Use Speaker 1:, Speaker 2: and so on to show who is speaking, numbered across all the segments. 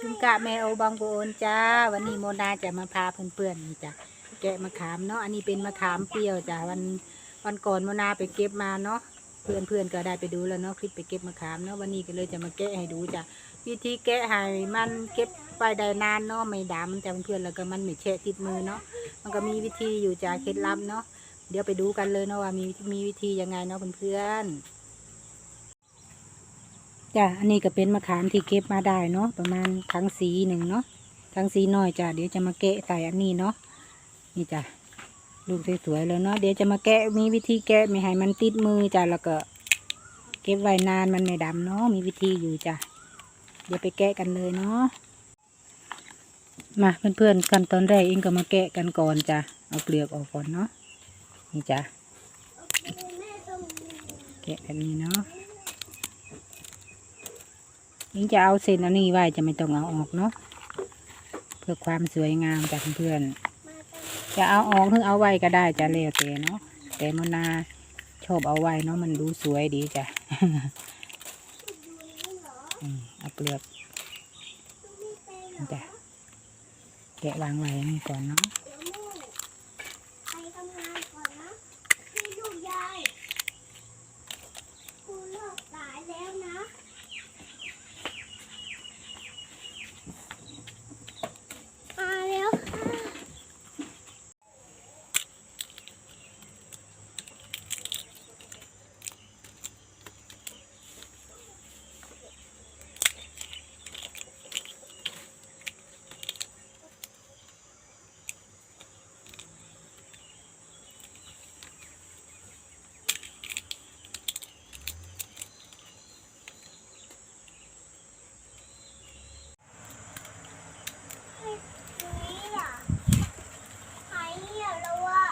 Speaker 1: จุงกะแมโอบางโบนจ้า วันนี้โมนาจะมาพาเพื่อนๆนี่จ้ะแกะมะขามเนาะอันนี้เป็นมะขามเปรี้ยวจ้ะวันวันก่อนโมนาไปเก็บมาเนาะเพื่อนๆก็ได้ไปดูแล้วเนาะคลิปไปเก็บมะขามเนาะวันนี้ก็เลยจะมาแกะให้ดูจ้ะวิธีแกะให้มันเก็บไปได้นานเนาะไม่ดำจ้ะเพื่อนๆแล้วก็มันไม่แฉะติดมือเนาะมันก็มีวิธีอยู่จ้ะเคล็ดลับเนาะเดี๋ยวไปดูกันเลยเนาะว่ามีมีวิธียังไงเนาะเพื่อนๆ จ้ะอันนี้ก็เป็นมะขามที่เก็บมาได้เนาะประมาณทั้งสีหนึ่งเนาะทั้งสีน้อยจ้ะเดี๋ยวจะมาแกะใส่อันนี้เนาะนี่จ้ะลูกสวยๆเลยเนาะเดี๋ยวจะมาแกะมีวิธีแกะไม่ให้มันติดมือจ้ะแล้วก็เก็บไว้นานมันไม่ดำเนาะมีวิธีอยู่จ้ะเดี๋ยวไปแกะกันเลยเนาะมาเพื่อนๆกันตอนแรกเองก็มาแกะกันก่อนจ้ะเอาเปลือกออกก่อนเนาะนี่จ้ะแกะแบบนี้เนาะ ยิ่งจะเอาเส้นอันนี้ไว้จะไม่ต้องเอาออกเนาะเพื่อความสวยงามจากเพื่อนจะเอาออกหรือเอาไว้ก็ได้จะแล้วแต่เนาะแต่มนาชอบเอาไว้เนาะมันดูสวยดีจ้ะเอาเปลือกจ้ะแกะวางไว้นี่ก่อนเนาะ
Speaker 2: ไปทำงานก่อนนะพี่ลูกยายกูเลิกสายแล้วนะมาแล้วค่ะ นี่อะหายเหี่ยวแล้วอะ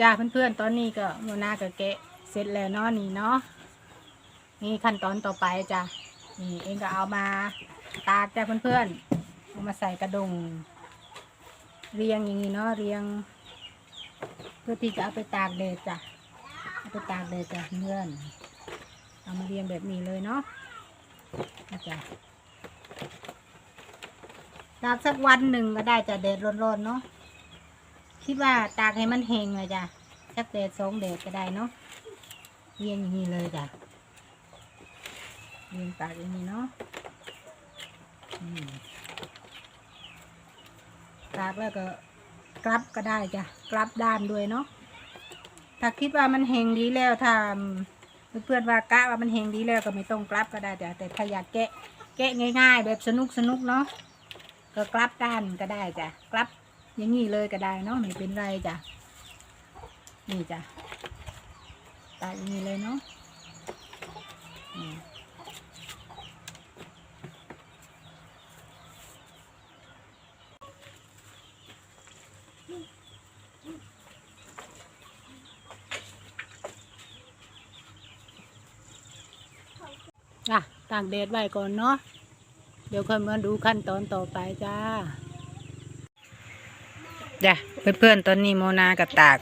Speaker 1: จ้าเพื่อนๆ ตอนนี้ก็โมนาก็แกะเสร็จแล้วเนาะนี่เนาะนี่ขั้นตอนต่อไปจ้ะนี่เองก็เอามาตากจ้ะเพื่อนๆเอามาใส่กระดงเรียงอย่างนี้เนาะเรียง เพื่อที่จะเอาไปตากแดดจ้ะเอาไปตากแดดจ้ะเพื่อนเอามาเรียงแบบนี้เลยเนาะจ้ะตากสักวันหนึ่งก็ได้จ้ะแดดร้อนๆเนาะ คิดว่าตากให้มันแห้งเลยจ้ะสักแดดสองแดดก็ได้เนาะเรียงอย่างนี้เลยจ้ะเรียงตากอย่างนี้เนาะตากแล้วก็กลับก็ได้จ้ะกลับด้านด้วยเนาะถ้าคิดว่ามันแห้งดีแล้วถ้าเพื่อนว่ากะว่ามันแห้งดีแล้วก็ไม่ต้องกลับก็ได้จ้ะแต่ถ้าอยากแกะแกะง่าย ๆ แบบสนุกสนุกเนาะก็กลับด้านก็ได้จ้ะกลับ อย่างนี้เลยก็ได้เนาะไม่เป็นไรจ้ะนี่จ้ะตากอย่างนี้เลยเนาะอืมจ้ะตากแดดไว้ก่อนเนาะเดี๋ยวค่อยมาดูขั้นตอนต่อไปจ้า จ้ะเพื่อนๆตอนนี้โมนากับตาก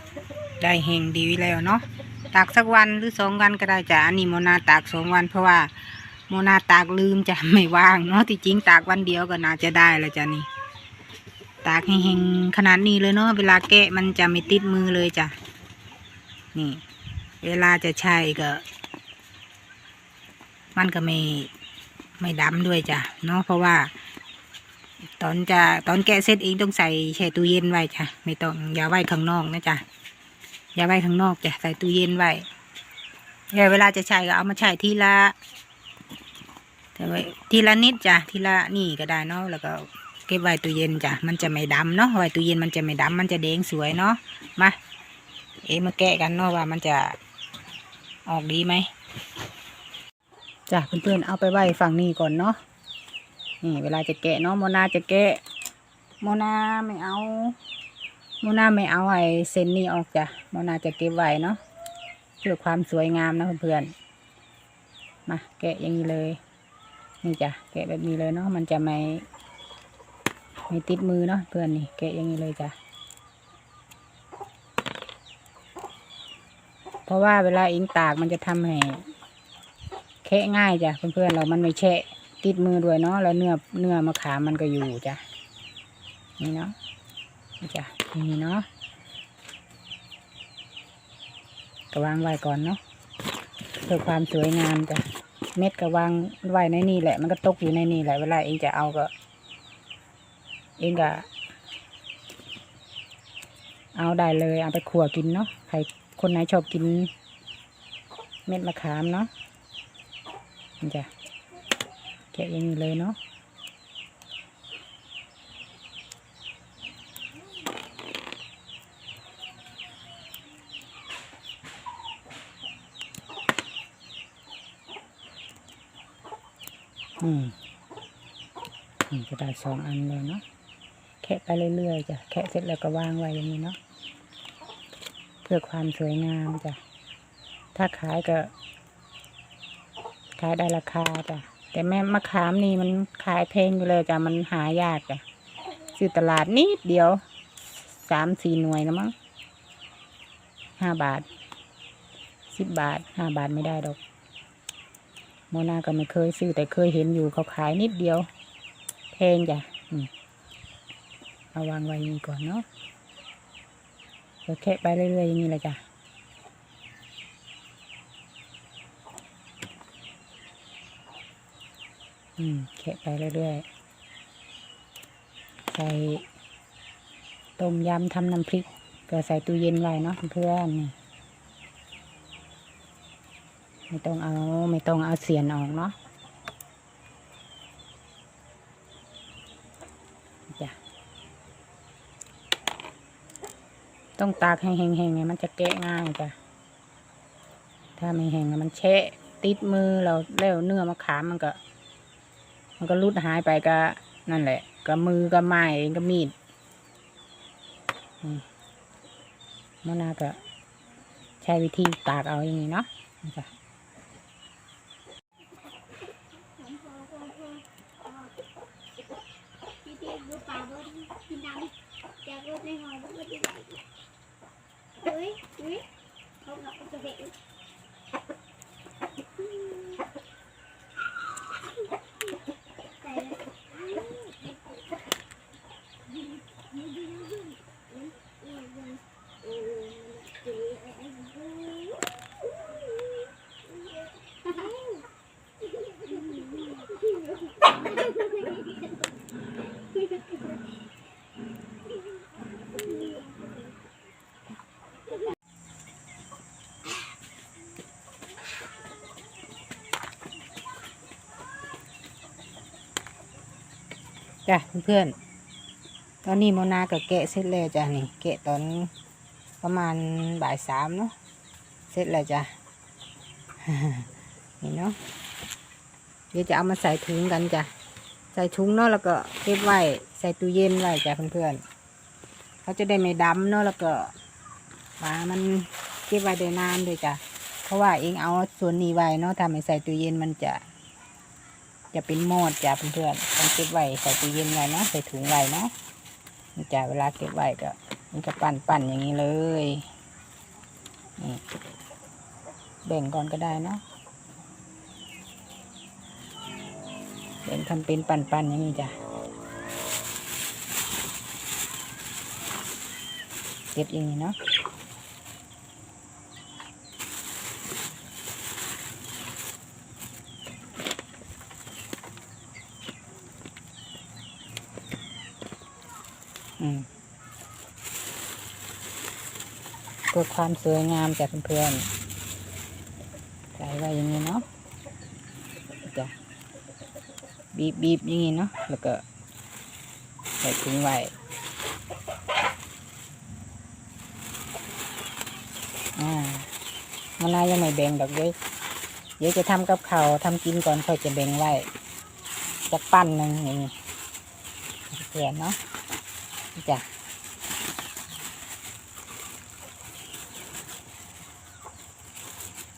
Speaker 1: ได้แห้งดีแล้วเนาะตากสักวันหรือสองวันก็ได้จ้ะอันนี้โมนาตากสองวันเพราะว่าโมนาตากลืมจะไม่ว่างเนาะที่จริงตากวันเดียวก็น่าจะได้แล้วจ้ะนี่ ตากแห้งๆขนาดนี้เลยเนาะเวลาแกะมันจะไม่ติดมือเลยจ้ะนี่ เวลาจะใช้ก็ มันก็ไม่ไม่ดำด้วยจ้ะเนาะเพราะว่า ตอนจะตอนแกะเสร็จเองต้องใส่แช่ตู้เย็นไว้จ้ะไม่ต้องอย่าไว้ข้างนอกนะจ๊ะอย่าไว้ข้างนอกจ้ะใส่ตู้เย็นไว้แล้วเวลาจะใช้ก็เอามาใช้ทีละแต่ไว้ทีละนิดจ้ะทีละนี่ก็ได้เนาะแล้วก็เก็บไว้ตู้เย็นจ้ะมันจะไม่ดำเนาะไว้ตู้เย็นมันจะไม่ดำมันจะแดงสวยเนาะมาเอะมาแกะกันเนาะว่ามันจะออกดีไหมจ้ะเพื่อนๆเอาไปไว้ฝั่งนี้ก่อนเนาะ นี่เวลาจะแกะเนาะโมนาจะแกะโมนาไม่เอาโมนาไม่เอาไอ้เส้นนี้ออกจ้ะโมนาจะเก็บไว้เนาะเพื่อความสวยงามนะเพื่อนๆมาแกะอย่างนี้เลย นี่จ้ะแกะแบบนี้เลยเนาะมันจะไม่ไม่ติดมือเนาะเพื่อนนี่แกะอย่างนี้เลยจ้ะเพราะว่าเวลาอิงตากมันจะทำให้แคะง่ายจ้ะเพื่อนๆเรามันไม่แฉะ ติดมือด้วยเนาะแล้วเนื้อเนื้อมะขามมันก็อยู่จ้ะนี่เนาะจ้ะนี่เนาะก็วางไว้ก่อนเนาะเพื่อความสวยงามจ้ะเม็ดก็วางไว้ในนี่แหละ มันก็ตกอยู่ในนี่แหละเวลาเองจะเอาก็ เองก็เอาได้เลยเอาไปขั่วกินเนาะใครคนไหนชอบกิน เม็ดมะขามเนาะจ้ะะอย่างนี้เลยเนาะอืมจะได้สองอันเลยเนาะแคะไปเรื่อยๆจ้ะแคะเสร็จแล้วก็วางไว้อย่างนี้เนาะเพื่อความสวยงามจ้ะถ้าขายก็ขายได้ราคาจ้ะ แต่แม่มะขามนี่มันขายแพงอยู่เลยจ้ะมันหายากจ้ะซื้อตลาดนิดเดียวสามสี่หน่วยนะมั้งห้าบาทสิบบาทห้าบาทไม่ได้ดอกโมนาก็ไม่เคยซื้อแต่เคยเห็นอยู่เขาขายนิดเดียวแพงจ้ะเอาวางไว้นี้ก่อนเนาะเดี๋ยวแคะไปเรื่อยๆอย่างนี้เลยจ้ะ อืมแคะไปเรื่อยๆ ใส่ต้มยำทำน้ำพริกเก็ใส่ตู้เย็นไว้เนาะเพื่อนนี่ไม่ต้องเอาไม่ต้องเอาเสียนออกเนาะจ้ะต้องตากให้แห้งๆไงมันจะแกะง่ายจ้ะถ้าไม่แห้งอะมันแฉะติดมือเราแล้วเนื้อมะขามมันก็ มันก็รุดหายไปก็นั่นแหละ ก็มือก็ไม้ก็มีดอืมมะนาก็ใช้วิธีตากเอาอย่างนี้เนาะจ้ะ
Speaker 2: เด็กดูป่าบนพี่น้ำจากรถในหอยแล้วก็ดีเฮ้ยเฮ้ยเขาหนักจะเห็นใส่เลย
Speaker 1: จ้ะเพื่อนๆตอนนี้โมนาก็แกะเสร็จแล้วจ้ะนี่แกะตอนประมาณบ่ายสามเนาะเสร็จแล้วจ้ะนี่เนาะเดี๋ยวจะเอามาใส่ถุงกันจ้ะใส่ถุงเนาะแล้วก็เก็บไว้ใส่ตู้เย็นไว้จ้ะเพื่อนๆเขาจะได้ไม่ดำเนาะแล้วก็ปลามันเก็บไว้ได้นานด้วยจ้ะเพราะว่าเองเอาส่วนนี้ไว้เนาะถ้าไม่ใส่ตู้เย็นมันจะ จะเป็นมอดจ้ะเพื่อนๆต้องเก็บไว้ใส่ตู้เย็นไว้เนาะใส่ถุงไว้เนาะนี่จ้ะเวลาเก็บไว้ก็มันก็ปั่นปั่นอย่างนี้เลยนี่แบ่งก่อนก็ได้เนาะแบ่งทำเป็นปั่นปั่นอย่างนี้จ้ะเก็บอย่างนี้เนาะ เพื่อความสวยงามจ้ะเพื่อนๆใส่ไว้อย่างนี้เนาะจ้ะบีบบีบอย่างนี้เนาะแล้วก็ใส่ถุงไว้อ่ามะนาวยังไม่แบ่งดอกเด้ยเดี๋ยวจะทำกับข้าวทำกินก่อนค่อยจะแบ่งไว้จะปั้นหนึ่งอย่างนี้เขียนเนาะ จ้ะ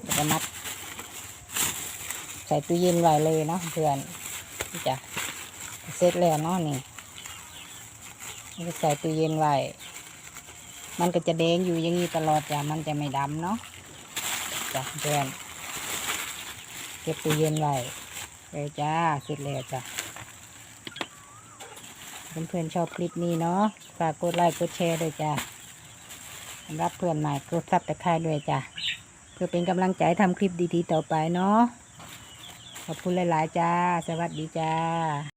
Speaker 1: แล้วก็มัด ใส่ตู้เย็นไว้เลยเนาะเพื่อนจ้ะเสร็จแล้วเนาะนี่ใส่ตู้เย็นไว้ มันก็จะแดงอยู่อย่างนี้ตลอดจ้ะ มันจะไม่ดำเนาะจ้ะเพื่อน เก็บตู้เย็นไว้เลยจ้า เสร็จแล้วจ้ะ เพื่อนๆชอบคลิปนี้เนาะฝากกดไลค์กดแชร์ด้วยจ้ะสำหรับเพื่อนใหม่กดซับตะไคร้ด้วยจ้ะเพื่อเป็นกำลังใจทำคลิปดีๆต่อไปเนาะขอบคุณหลายๆจ้า สวัสดีจ้า